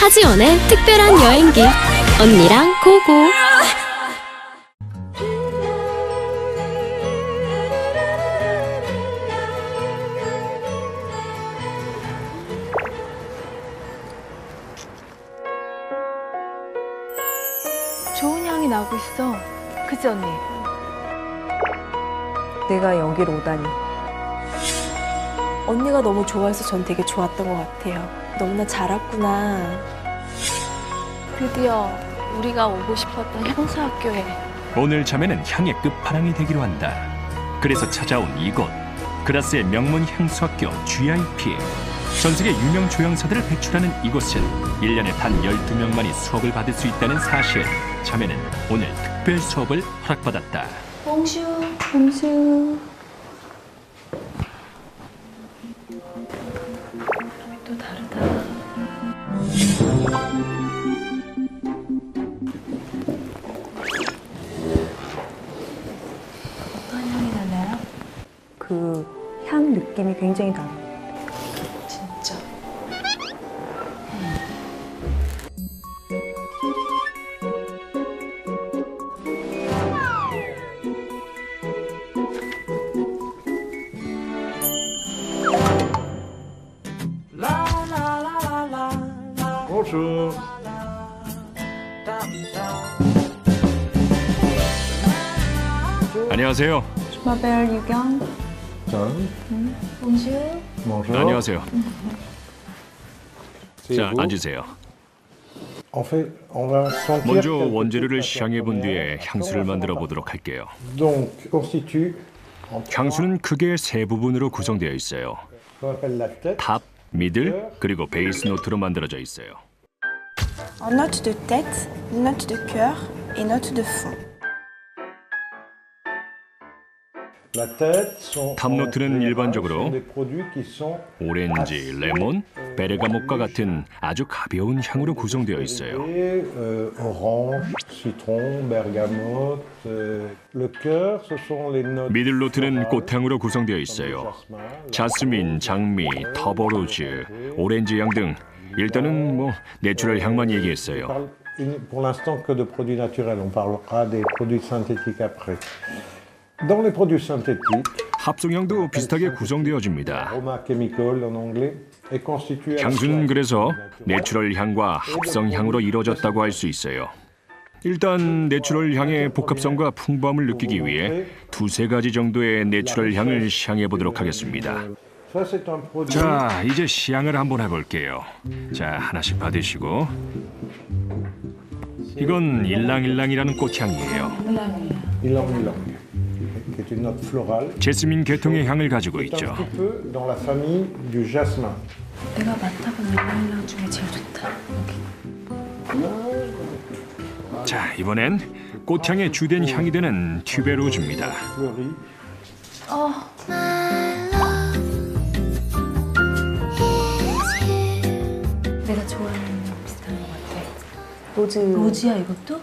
하지원의 특별한 여행기 언니랑 고고 좋은 향이 나고 있어. 그치 언니? 내가 여기로 오다니. 언니가 너무 좋아해서 전 되게 좋았던 것 같아요. 너무나 잘 왔구나. 드디어 우리가 오고 싶었던 향수학교에 오늘 자매는 향의 끝판왕이 되기로 한다. 그래서 찾아온 이곳 그라스의 명문 향수학교 GIP 전 세계 유명 조향사들을 배출하는 이곳은 1년에 단 12명만이 수업을 받을 수 있다는 사실 자매는 오늘 특별 수업을 허락받았다. 또 다르다. 어떤 향이 나나요? 그 향 느낌이 굉장히 달라. Bonjour. 안녕하세요. 마벨 유경. John. bonjour. Bonjour. 안녕하세요. 자. 앉으세요. En fait, on va sentir 먼저 원재료를 시향해 본 뒤에 향수를. 만들어 보도록 할게요. Donc, constitue 향수는 크게 세 부분으로 구성되어 있어요. 탑, 미들, 그리고 베이스 노트로 만들어져 있어요. En note de tête, note de cœur et note de fond. La tête sont 탑 en 노트는 général, 일반적으로 sont des produits qui sont 오렌지, 레몬, 베르가못과 같은 아주 가벼운 향으로 구성되어 있어요. euh, orange, citron, bergamote. euh, le cœur, ce sont les notes. 미들 노트는 florales, 꽃향으로 구성되어 있어요. 자스민, 장미, 터버로즈, 오렌지 향 등 일단은 뭐 내추럴 향만 얘기했어요. pour l'instant que de produits naturels. On parlera des produits synthétiques après. Dans les produits synthétiques, 합성향도 비슷하게 구성되어집니다. aroma chemical en anglais, est constitué à la 향수는 그래서 내추럴 향과 합성 향으로 이루어졌다고 할 수 있어요. 일단 내추럴 향의 복합성과 풍부함을 느끼기 위해 두세 가지 정도의 내추럴 향을 시향해 보도록 하겠습니다. 자, 이제 시향을 한번 해볼게요. 자, 하나씩 받으시고. 이건 일랑일랑이라는 꽃향이에요. une note florale. 제스민 계통의 향을 가지고 C'est 있죠. un petit peu dans la famille du jasmin. 내가 맡아본 일랑일랑 중에 제일 좋다. 자, 이번엔 꽃향의 주된 향이 되는 튜베로즈입니다. 내 로즈. 로지야 이것도?